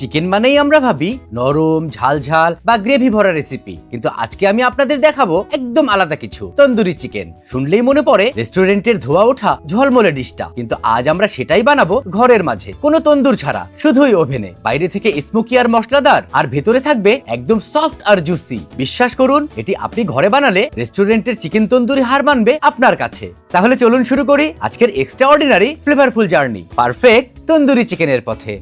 Chicken মানেই আমরা ভাবি নরম ঝাল ঝাল বা গ্রেভি ভরা রেসিপি কিন্তু আজকে আমি আপনাদের দেখাবো একদম আলাদা কিছু, তন্দুরি চিকেন। শুনলেই মনে পড়ে রেস্টুরেন্টের ধোয়া ওঠা ঝলমলে ডিশটা। কিন্তু আজ আমরা সেটাই বানাবো ঘরের মাঝে, কোনো তন্দুর ছাড়া, শুধুই ওভেনে। বাইরে থেকে স্মোকি আর মশলাদার, আর ভেতরে থাকবে একদম সফট আর জুসি বিশ্বাস করুন, এটি আপনি ঘরে বানালে রেস্টুরেন্টের চিকেন তন্দুরি হার মানবে আপনার কাছে। তাহলে চলুন শুরু করি আজকের extraordinary flavourful journey perfect tandoori চিকেনের পথে।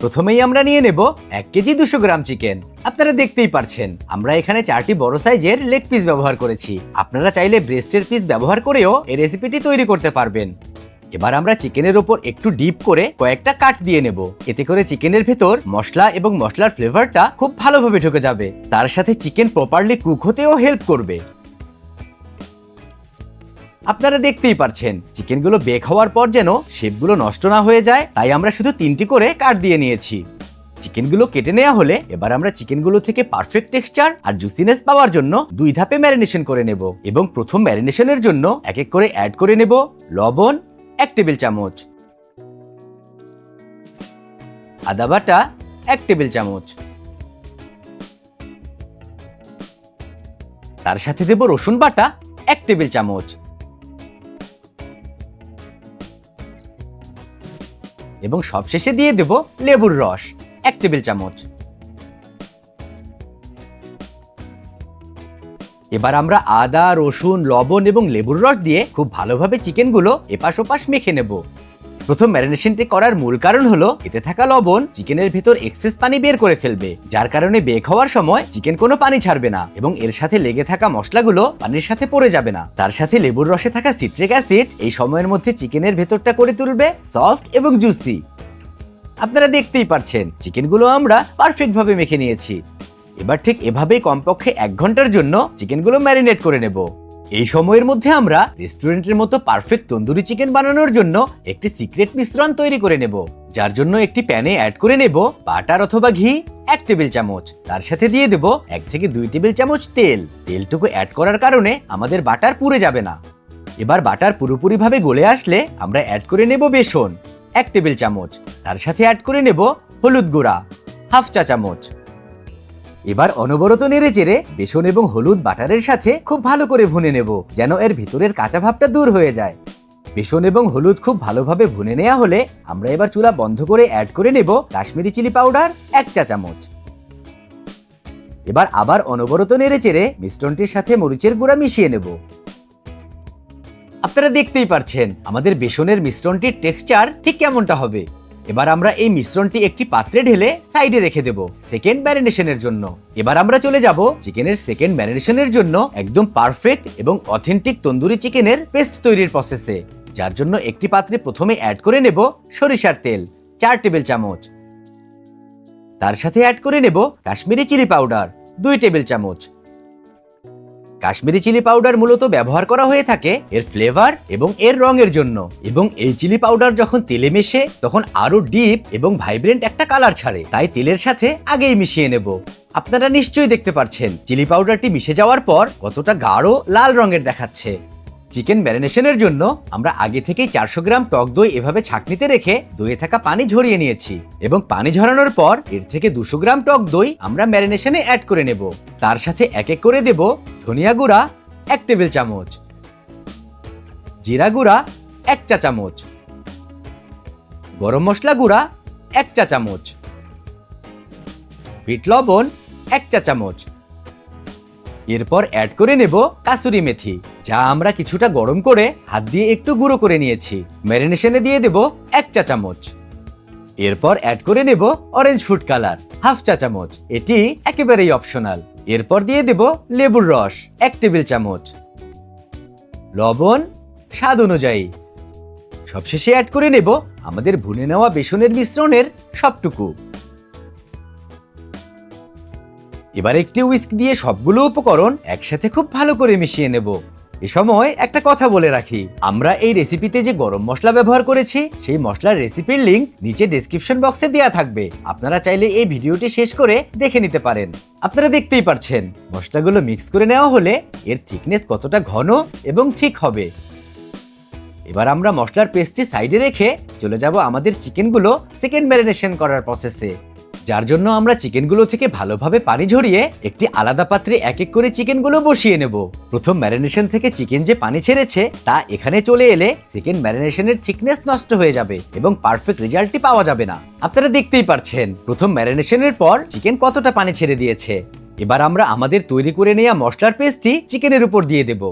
প্রথমেই আমরা নিয়ে নেব এক কেজি দুশো গ্রাম চিকেন। আপনারা দেখতেই পারছেন, আমরা এখানে চারটি বড় সাইজের লেগ পিস ব্যবহার করেছি। আপনারা চাইলে ব্রেস্টের পিস ব্যবহার করেও এই রেসিপিটি তৈরি করতে পারবেন। এবার আমরা চিকেনের ওপর একটু ডিপ করে কয়েকটা কাট দিয়ে নেব। এতে করে চিকেনের ভেতর মশলা এবং মশলার ফ্লেভারটা খুব ভালোভাবে ঢুকে যাবে। তার সাথে চিকেন প্রপারলি কুক হতেও হেল্প করবে। আপনারা দেখতেই পারছেন, চিকেনগুলো বেক হওয়ার পর যেন শেপগুলো নষ্ট না হয়ে যায়, তাই আমরা শুধু তিনটি করে কাট দিয়ে নিয়েছি। চিকেনগুলো কেটে নেওয়া হলে এবার আমরা চিকেনগুলো থেকে পারফেক্ট টেক্সচার আর জুসিনেস পাওয়ার জন্য দুই ধাপে ম্যারিনেশন করে নেব এবং প্রথম ম্যারিনেশনের জন্য এক এক করে অ্যাড করে নেব লবণ এক টেবিল চামচ, আদা বাটা এক টেবিল চামচ। তার সাথে দেব রসুন বাটা এক টেবিল চামচ। এবং সবশেষে দিয়ে দেব লেবুর রস, এক টেবিল চামচ। এবার আমরা আদা, রসুন, লবণ এবং লেবুর রস দিয়ে খুব ভালোভাবে চিকেনগুলো এপাশ ওপাশ মেখে নেব। প্রথম ম্যারিনেশনটি করার মূল কারণ হলো, এতে থাকা লবণ চিকেনের ভেতর এক্সেস পানি বের করে ফেলবে, যার কারণে বেক হওয়ার সময় চিকেন কোনো পানি ছাড়বে না এবং এর সাথে লেগে থাকা মশলাগুলো পানির সাথে পড়ে যাবে না। তার সাথে লেবুর রসে থাকা সিট্রিক অ্যাসিড এই সময়ের মধ্যে চিকেনের ভেতরটা করে তুলবে সফট এবং জুসি আপনারা দেখতেই পারছেন, চিকেনগুলো আমরা পারফেক্ট ভাবে মেখে নিয়েছি। এবার ঠিক এভাবেই কমপক্ষে এক ঘণ্টার জন্য চিকেনগুলো ম্যারিনেট করে নেব। এই সময়ের মধ্যে আমরা রেস্টুরেন্টের মতো পারফেক্ট তন্দুরি চিকেন বানানোর জন্য একটি সিক্রেট মিশ্রণ তৈরি করে নেব। যার জন্য একটি প্যানে অ্যাড করে নেব বাটার অথবা ঘি, এক টেবিল চামচ। তার সাথে দিয়ে দেব এক থেকে দুই টেবিল চামচ তেল। তেলটুকু অ্যাড করার কারণে আমাদের বাটার পুড়ে যাবে না। এবার বাটার পুরোপুরিভাবে গলে আসলে আমরা অ্যাড করে নেব বেসন, এক টেবিল চামচ। তার সাথে অ্যাড করে নেব হলুদ গুঁড়া, হাফ চা চামচ। এবার অনবরত নেড়ে চেড়ে বেসন এবং হলুদ বাটারের সাথে খুব ভালো করে ভুনে নেব, যেন এর ভিতরের কাঁচা ভাবটা দূর হয়ে যায়। বেসন এবং হলুদ খুব ভালোভাবে ভুনে নেওয়া হলে আমরা এবার চুলা বন্ধ করে অ্যাড করে নেব কাশ্মীরি চিলি পাউডার এক চা চামচ। এবার আবার অনবরত নেড়ে চেড়ে মিশ্রণটির সাথে মরিচের গুঁড়া মিশিয়ে নেব। আপনারা দেখতেই পারছেন, আমাদের বেসনের মিশ্রণটির টেক্সচার ঠিক কেমনটা হবে। এবার আমরা এই মিশ্রণটি একটি পাত্রে ঢেলে সাইডে রেখে দেব সেকেন্ড ম্যারিনেশনের জন্য। এবার আমরা চলে যাব চিকেনের সেকেন্ড ম্যারিনেশনের জন্য একদম পারফেক্ট এবং অথেন্টিক তন্দুরি চিকেনের পেস্ট তৈরির প্রসেসে যার জন্য একটি পাত্রে প্রথমে অ্যাড করে নেব সরিষার তেল, চার টেবিল চামচ। তার সাথে অ্যাড করে নেব কাশ্মীরি চিলি পাউডার দুই টেবিল চামচ। কাশ্মীরি চিলি পাউডার মূলত ব্যবহার করা হয়ে থাকে এর ফ্লেভার এবং এর রঙের জন্য। এবং এই চিলি পাউডার যখন তেলে মেশে, তখন আরও ডিপ এবং ভাইব্রেন্ট একটা কালার ছাড়ে। তাই তেলের সাথে আগেই মিশিয়ে নেব। আপনারা নিশ্চয়ই দেখতে পাচ্ছেন চিলি পাউডারটি মিশে যাওয়ার পর কতটা গাঢ় লাল রঙের দেখাচ্ছে। চিকেন ম্যারিনেশনের জন্য আমরা আগে থেকেই চারশো গ্রাম টক দই এভাবে ছাকনিতে রেখে দইয়ে থাকা পানি ঝরিয়ে নিয়েছি এবং পানি ঝরানোর পর এর থেকে দুশো গ্রাম টক দই আমরা ম্যারিনেশনে অ্যাড করে নেব। তার সাথে এক এক করে দেব ধনিয়া গুঁড়া এক টেবিল চামচ, জিরা গুঁড়া এক চা চামচ, গরম মশলা গুঁড়া এক চা চামচ, বিট লবণ এক চা চামচ। এরপর অ্যাড করে নেব কাসুরি মেথি। যা আমরা কিছুটা গরম করে হাত দিয়ে একটু গুঁড়ো করে নিয়েছি। ম্যারিনেশনে দিয়ে দেব এক চা চামচ। এরপর অ্যাড করে নেব অরেঞ্জ ফুড কালার হাফ চা চামচ। এটি একেবারেই অপশনাল এরপর দিয়ে দেব লেবুর রস, এক টেবিল চামচ। লবণ, স্বাদ অনুযায়ী। সবশেষে অ্যাড করে নেব আমাদের ভুনে নেওয়া বেসনের মিশ্রণের সবটুকু। এবার একটি উইস্ক দিয়ে সবগুলো উপকরণ একসাথে খুব ভালো করে মিশিয়ে নেব। এ সময় একটা কথা বলে রাখি। আমরা এই রেসিপিতে যে গরম মশলা ব্যবহার করেছি, সেই মশলার রেসিপির লিংক নিচে ডেসক্রিপশন বক্সে দেওয়া থাকবে। আপনারা চাইলে এই ভিডিওটি শেষ করে দেখে নিতে পারেন। আপনারা দেখতেই পারছেন, মশলাগুলো মিক্স করে নেওয়া হলে এর থিকনেস কতটা ঘন এবং ঠিক হবে। এবার আমরা মশলার পেস্টটি সাইডে রেখে চলে যাব আমাদের চিকেনগুলো সেকেন্ড ম্যারিনেশন করার প্রসেসে যার জন্য আমরা চিকেনগুলো থেকে ভালোভাবে পানি ঝরিয়ে একটি আলাদা পাত্রে এক এক করে চিকেনগুলো বসিয়ে নেব। প্রথম ম্যারিনেশন থেকে চিকেন যে পানি ছেড়েছে, তা এখানে চলে এলে সেকেন্ড ম্যারিনেশনের থিকনেস নষ্ট হয়ে যাবে এবং পারফেক্ট রেজাল্টটি পাওয়া যাবে না। আপনারা দেখতেই পারছেন, প্রথম ম্যারিনেশনের পর চিকেন কতটা পানি ছেড়ে দিয়েছে। এবার আমরা আমাদের তৈরি করে নেওয়া মশলার পেস্টটি চিকেনের উপর দিয়ে দেব।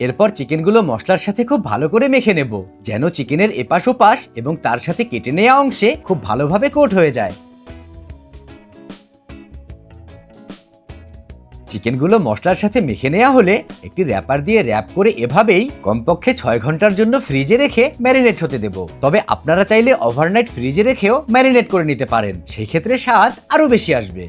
এরপর চিকেনগুলো মশলার সাথে খুব ভালো করে মেখে নেব, যেন চিকেনের এপাশ ওপাশ এবং তার সাথে কেটে নেওয়া অংশে খুব ভালোভাবে কোট হয়ে যায়। চিকেনগুলো মশলার সাথে মেখে নেওয়া হলে একটি র্যাপার দিয়ে র্যাপ করে এভাবেই কমপক্ষে ছয় ঘণ্টার জন্য ফ্রিজে রেখে ম্যারিনেট হতে দেব। তবে আপনারা চাইলে ওভারনাইট ফ্রিজে রেখেও ম্যারিনেট করে নিতে পারেন, সেই ক্ষেত্রে স্বাদ আরও বেশি আসবে।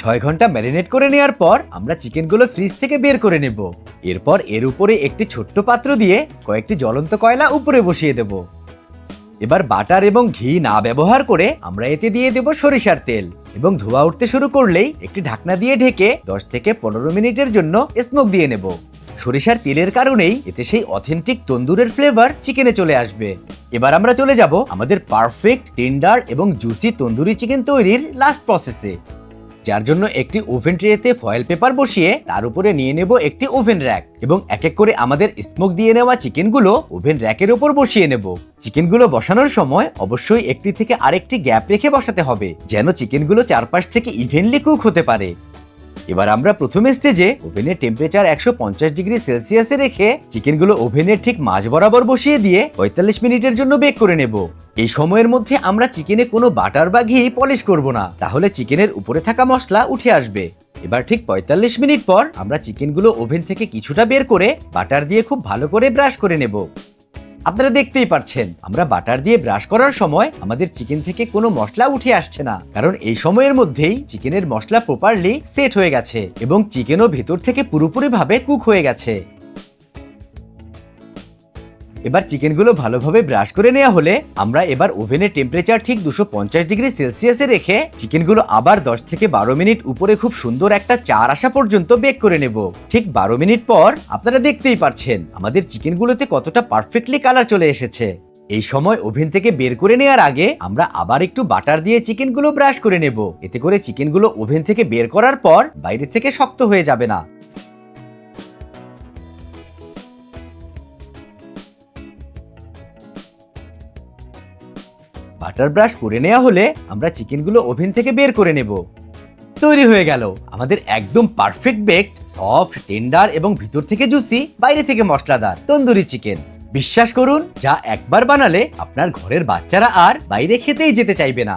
ছয় ঘণ্টা ম্যারিনেট করে নেওয়ার পর আমরা চিকেনগুলো ফ্রিজ থেকে বের করে নেব। এরপর এর উপরে একটি ছোট্ট পাত্র দিয়ে কয়েকটি জ্বলন্ত কয়লা উপরে বসিয়ে দেব। এবার বাটার এবং ঘি না ব্যবহার করে আমরা এতে দিয়ে দেব সরিষার তেল এবং ধোয়া উঠতে শুরু করলেই একটি ঢাকনা দিয়ে ঢেকে দশ থেকে পনেরো মিনিটের জন্য স্মোক দিয়ে নেব। সরিষার তেলের কারণেই এতে সেই অথেন্টিক তন্দুরের ফ্লেভার চিকেনে চলে আসবে। এবার আমরা চলে যাব আমাদের পারফেক্ট টেন্ডার এবং জুসি তন্দুরি চিকেন তৈরির লাস্ট প্রসেসে যার জন্য একটি ওভেন ট্রেতে ফয়েল পেপার বসিয়ে তার উপরে নিয়ে নেব একটি ওভেন র্যাক এবং এক এক করে আমাদের স্মোক দিয়ে নেওয়া চিকেনগুলো ওভেন র্যাকের ওপর বসিয়ে নেব। চিকেনগুলো বসানোর সময় অবশ্যই একটি থেকে আরেকটি গ্যাপ রেখে বসাতে হবে, যেন চিকেনগুলো চারপাশ থেকে ইভেনলি কুক হতে পারে। এবার আমরা প্রথম স্টেজে ওভেনের টেম্পারেচার একশো পঞ্চাশ ডিগ্রি সেলসিয়াসে রেখে চিকেনগুলো ওভেনের ঠিক মাঝ বরাবর বসিয়ে দিয়ে পঁয়তাল্লিশ মিনিটের জন্য বেক করে নেব। এই সময়ের মধ্যে আমরা চিকেনে কোনো বাটার বা ঘি পলিশ করব না। তাহলে চিকেনের উপরে থাকা মশলা উঠে আসবে। এবার ঠিক পঁয়তাল্লিশ মিনিট পর আমরা চিকেনগুলো ওভেন থেকে কিছুটা বের করে বাটার দিয়ে খুব ভালো করে ব্রাশ করে নেব। আপনারা দেখতেই পারছেন, আমরা বাটার দিয়ে ব্রাশ করার সময় আমাদের চিকেন থেকে কোনো মশলা উঠে আসছে না। কারণ এই সময়ের মধ্যেই চিকেনের মশলা প্রপারলি সেট হয়ে গেছে এবং চিকেনও ভেতর থেকে পুরোপুরিভাবে কুক হয়ে গেছে। এবার চিকেনগুলো ভালোভাবে ব্রাশ করে নেওয়া হলে আমরা এবার ওভেনের টেম্পারেচার ঠিক দুশো পঞ্চাশ ডিগ্রি সেলসিয়াসে রেখে চিকেনগুলো আবার দশ থেকে বারো মিনিট উপরে খুব সুন্দর একটা চার আসা পর্যন্ত বেক করে নেব। ঠিক বারো মিনিট পর আপনারা দেখতেই পারছেন, আমাদের চিকেনগুলোতে কতটা পারফেক্টলি কালার চলে এসেছে। এই সময় ওভেন থেকে বের করে নেওয়ার আগে আমরা আবার একটু বাটার দিয়ে চিকেনগুলো ব্রাশ করে নেব। এতে করে চিকেনগুলো ওভেন থেকে বের করার পর বাইরে থেকে শক্ত হয়ে যাবে না। বাটার ব্রাশ করে নেওয়া হলে আমরা চিকেনগুলো ওভেন থেকে বের করে নেব। তৈরি হয়ে গেল। আমাদের একদম পারফেক্ট বেকড সফট টেন্ডার এবং ভিতর থেকে জুসি বাইরে থেকে মশলাদার তন্দুরি চিকেন। বিশ্বাস করুন, যা একবার বানালে আপনার ঘরের বাচ্চারা আর বাইরে খেতেই যেতে চাইবে না।